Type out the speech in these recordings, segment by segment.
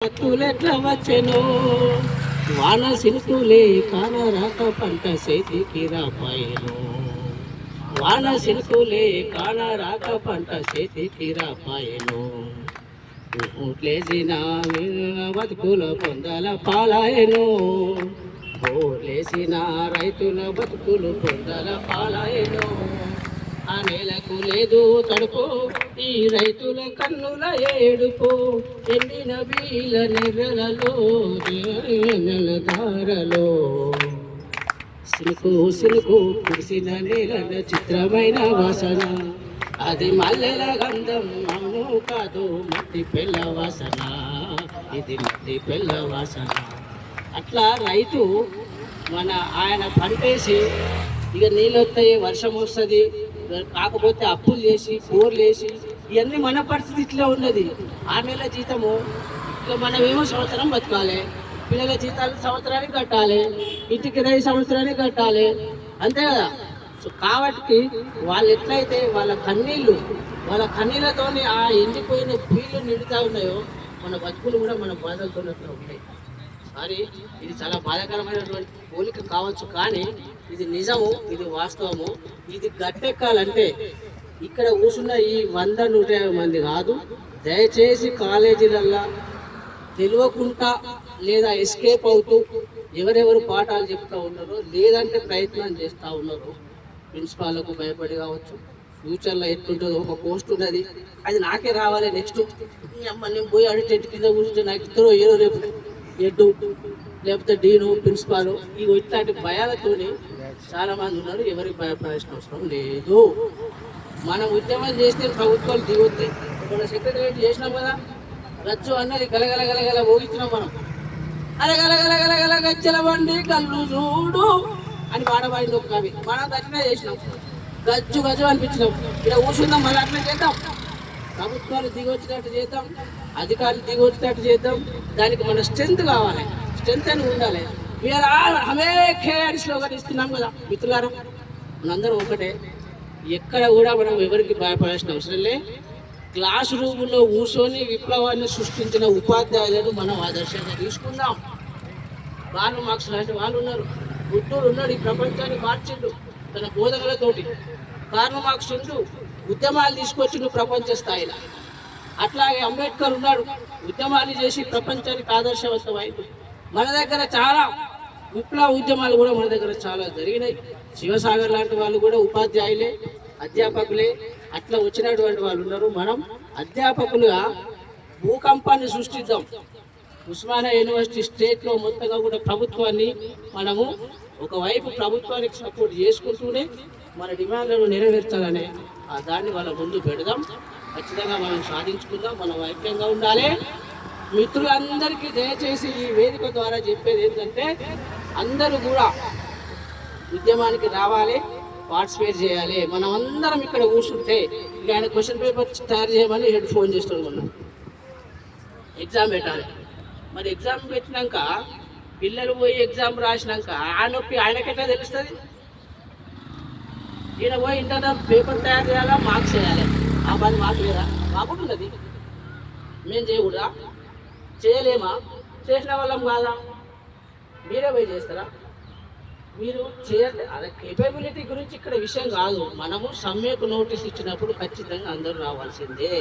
తులెట్ల వచ్చెను వాన సినుకులే కాన రాక పంట చేతికి రాపాయను వాన సినుకులే కాన రాక పంట చేతికి రాపాయను ఊట్లేసిన బతుకుల పొందల పాలాయను? ఓట్లేసిన రైతుల బతుకులు పొందల పాలాయను? ఆ నేలకు లేదు తడుపు. ఈ రైతుల కన్నుల ఏడుపు ఎండిన బీల నెర్రలలో నెలదారలో సినుకు సినుకు కురిసిన నేలల చిత్రమైన వాసన. అది మల్లెల గంధం అవును కాదు మట్టి పిల్ల వాసన. ఇది మట్టి పిల్ల వాసన. అట్లా రైతు మన ఆయన పంటేసి ఇక నీళ్ళు వస్తాయి వర్షం వస్తుంది కాకపోతే అప్పులు చేసి బోర్లు వేసి ఇవన్నీ మన పరిస్థితి ఇట్లా ఉన్నది. ఆ నెల జీతము ఇక మనమేమో సంవత్సరం బతకాలి. పిల్లల జీతాలు సంవత్సరానికి కట్టాలి. ఇంటికి ఇరవై సంవత్సరానికి కట్టాలి. అంతే కదా? సో కాబట్టి వాళ్ళు ఎట్లయితే వాళ్ళ కన్నీళ్ళు వాళ్ళ కన్నీళ్ళతోని ఆ ఎండిపోయిన పీళ్ళు నిండుతా ఉన్నాయో మన బతుకులు కూడా మన బాధలతోనే ఉంటాయి. కానీ ఇది చాలా బాధాకరమైనటువంటి పోలిక కావచ్చు కానీ ఇది నిజము ఇది వాస్తవము. ఇది గట్టెక్కాలంటే ఇక్కడ కూర్చున్న ఈ వంద నూట యాభై మంది కాదు దయచేసి కాలేజీలల్లో తెలియకుండా లేదా ఎస్కేప్ అవుతూ ఎవరెవరు పాఠాలు చెప్తూ ఉన్నారో లేదంటే ప్రయత్నం చేస్తూ ఉన్నారో ప్రిన్సిపాల్కు భయపడి కావచ్చు. ఫ్యూచర్లో ఎట్లుంటుందో ఒక పోస్ట్ ఉన్నది. అది నాకే రావాలి నెక్స్ట్. అమ్మ నేను పోయి అడిటెంట్ కింద కూర్చుంటే నాకు ఇద్దరు ఏదో రేపు ఎడ్డు లేకపోతే డీను ప్రిన్సిపాల్ ఈ ఇట్లాంటి భయాలతోని చాలా మంది ఉన్నారు. ఎవరికి భయపడాల్సిన అవసరం లేదు. మనం ఉద్యమం చేస్తే ప్రభుత్వాలు దిగొద్దాయి మన సెక్రటరేట్ చేసినాం కదా. రచ్చు అన్నది గలగల గలగల మనం. అరే గలగల బండి కళ్ళు చూడు అని పాట ఒక కవి. మనం అట్లనే చేసినాం. గజ్జు గజ్జు అనిపించినాం. ఇక్కడ కూర్చుందాం మళ్ళీ అట్లా చేద్దాం. ప్రభుత్వాలు దిగొచ్చినట్టు చేద్దాం అధికారులు దిగొచ్చినట్టు చేద్దాం. దానికి మన స్ట్రెంత్ కావాలి. స్ట్రెంత్ అని ఉండాలి. వీఆర్ ఆల్ హమేఖే స్లోగన్ ఇస్తున్నాం కదా. మిత్రులారా మనందరం ఒకటే ఎక్కడ కూడా మనం ఎవరికి భయపడాల్సిన అవసరం లే. క్లాస్ రూములో కూర్చొని విప్లవాన్ని సృష్టించిన ఉపాధ్యాయులను మనం ఆదర్శంగా తీసుకుందాం. బాలు మార్క్స్ లాంటి వాళ్ళు ఉన్నారు. గుట్టూరు ఉన్నాడు ఈ ప్రపంచాన్ని మార్చిండు తన బోధనలతోటి కార్ల్ మార్క్స్ ఉండు ఉద్యమాలు తీసుకొచ్చిండు ప్రపంచ స్థాయిలో. అట్లాగే అంబేద్కర్ ఉన్నాడు. ఉద్యమాలు చేసి ప్రపంచానికి ఆదర్శవంతమైంది మన దగ్గర చాలా విప్లవ ఉద్యమాలు కూడా మన దగ్గర చాలా జరిగినాయి. శివసాగర్ లాంటి వాళ్ళు కూడా ఉపాధ్యాయులే అధ్యాపకులే. అట్లా వచ్చినటువంటి వాళ్ళు ఉన్నారు. మనం అధ్యాపకులుగా భూకంపాన్ని సృష్టిద్దాం. ఉస్మానియా యూనివర్సిటీ స్టేట్లో మొత్తంగా కూడా ప్రభుత్వాన్ని మనము ఒకవైపు ప్రభుత్వానికి సపోర్ట్ చేసుకుంటూనే మన డిమాండ్లను నెరవేర్చాలనే ఆ దాన్ని వాళ్ళ ముందు పెడదాం. ఖచ్చితంగా మనం సాధించుకుందాం. మనం ఐక్యంగా ఉండాలి. మిత్రులందరికీ దయచేసి ఈ వేదిక ద్వారా చెప్పేది ఏంటంటే అందరూ కూడా ఉద్యమానికి రావాలి పార్టిసిపేట్ చేయాలి. మనం అందరం ఇక్కడ కూర్చుంటే ఇక ఆయన క్వశ్చన్ పేపర్ తయారు చేయమని హెడ్ ఫోన్ చేస్తున్నాం ఎగ్జామ్ పెట్టాలి. మరి ఎగ్జామ్ పెట్టినాక పిల్లలు పోయి ఎగ్జామ్ రాసినాక ఆ నొప్పి ఆయనకెట్లా తెలుస్తుంది? ఈయన పోయి ఇంత పేపర్ తయారు చేయాలా మార్క్స్ చేయాలి? ఆ పని మాకు లేదా? మాకు కూడా ఉన్నది మేము చేయకూడదా? చేయలేమా? చేసిన వాళ్ళం కాదా? మీరే పోయి చేస్తారా? మీరు చేయాలి. అదే కేపబిలిటీ గురించి ఇక్కడ విషయం కాదు. మనము సమ్మెకు నోటీస్ ఇచ్చినప్పుడు ఖచ్చితంగా అందరూ రావాల్సిందే.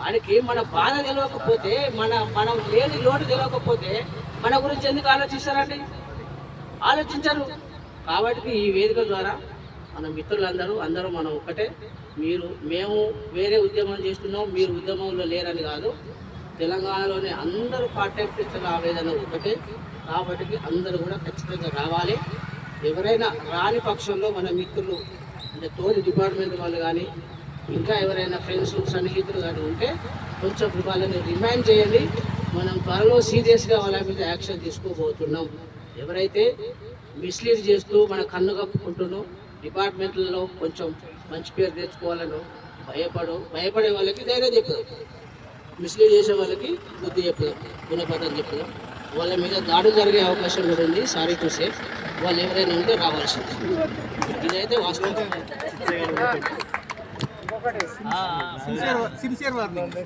వాడికి మన బాధ తెలియకపోతే మన మనం లేని లోటు తెలియకపోతే మన గురించి ఎందుకు ఆలోచిస్తారండి? ఆలోచించరు. కాబట్టి ఈ వేదిక ద్వారా మన మిత్రులందరూ అందరూ మనం ఒక్కటే. మీరు మేము వేరే ఉద్యమం చేస్తున్నాం మీరు ఉద్యమంలో లేరని కాదు. తెలంగాణలోనే అందరూ పార్ట్ టైం ఆవేదన ఒకటే కాబట్టి అందరూ కూడా ఖచ్చితంగా రావాలి. ఎవరైనా రాని పక్షంలో మన మిత్రులు అంటే తోటి డిపార్ట్మెంట్ వాళ్ళు కానీ ఇంకా ఎవరైనా ఫ్రెండ్స్ సన్నిహితులు కానీ ఉంటే కొంచెం వాళ్ళని రిమైండ్ చేయండి. మనం త్వరలో సీరియస్గా వాళ్ళ మీద యాక్షన్ తీసుకోబోతున్నాం. ఎవరైతే మిస్లీడ్ చేస్తూ మన కన్ను కప్పుకుంటున్నో డిపార్ట్మెంట్లలో కొంచెం మంచి పేరు తెచ్చుకోవాలను భయపడు భయపడే వాళ్ళకి ధైర్యం చెప్పుదాం. మిస్లీడ్ చేసే వాళ్ళకి బుద్ధి చెప్పుదాం గుణపథం చెప్పుదాం. వాళ్ళ మీద దాడులు జరిగే అవకాశం కూడా ఉంది. సారీ టు వాళ్ళు ఎవరైనా ఉంటే రావాల్సింది. ఇదైతే వాస్తవం. Sincere warning